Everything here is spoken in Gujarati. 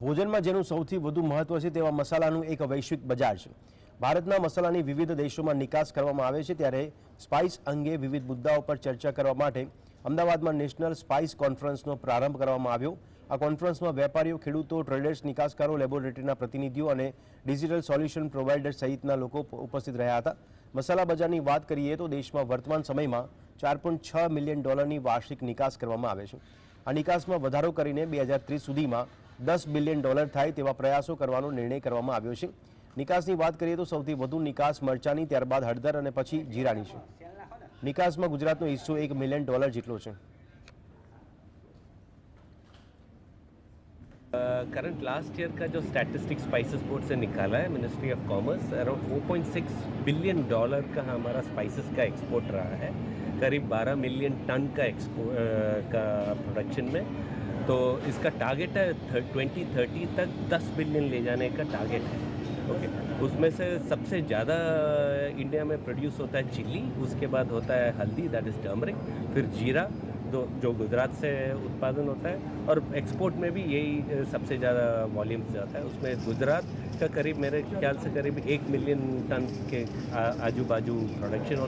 ભોજનમાં જેનું સૌથી વધુ મહત્વ છે તેવા મસાલાનું એક વૈશ્વિક બજાર છે. ભારતના મસાલાની વિવિધ દેશોમાં નિકાસ કરવામાં આવે છે ત્યારે સ્પાઇસ અંગે વિવિધ મુદ્દાઓ પર ચર્ચા કરવા માટે અમદાવાદમાં નેશનલ સ્પાઇસ કોન્ફરન્સનો પ્રારંભ કરવામાં આવ્યો. આ કોન્ફરન્સમાં વેપારીઓ, ખેડૂતો, ટ્રેડર્સ, નિકાસકારો, લેબોરેટરીના પ્રતિનિધિઓ અને ડિજિટલ સોલ્યુશન પ્રોવાઇડર સહિતના લોકો ઉપસ્થિત રહ્યા હતા. મસાલા બજારની વાત કરીએ તો દેશમાં વર્તમાન સમયમાં ચાર પોઈન્ટ છ મિલિયન ડોલરની વાર્ષિક નિકાસ કરવામાં આવે છે. આ નિકાસમાં વધારો કરીને બે હજાર ત્રીસ સુધીમાં દસ બિલિયન ડોલર થાય તેવા પ્રયાસો કરવાનો નિર્ણય કરવામાં આવ્યો છે નિકાસની વાત કરીએ તો સૌથી વધુ નિકાસ મરચાની ત્યારબાદ હળદર અને પછી જીરાની છે નિકાસમાં ગુજરાતનો હિસ્સો એક મિલિયન ડોલર જેટલો છે करंट लास्ट ईयर का जो स्टैटिस्टिक्स स्पाइसेस बोर्ड से निकाला है ministry of commerce around 4.6 billion dollar का हमारा स्पाइसेस का एक्सपोर्ट रहा है करीब 12 मिलियन टन का एक्सपो अ, का प्रोडक्शन में तो इसका टारगेट है ट्वेंटी थर्टी तक 10 बिलियन ले जाने का टारगेट है। ओके उसमें से सबसे ज़्यादा इंडिया में प्रोड्यूस होता है चिल्ली उसके बाद होता है हल्दी दैट इज़ टर्मरिक फिर जीरा जो जो गुजरात से उत्पादन होता है, और एक्सपोर्ट में भी यही सबसे ज़्यादा वॉल्यूम जाता है। उसमें गुजरात का करीब मेरे ख्याल से करीब एक मिलियन टन के आजू बाजू प्रोडक्शन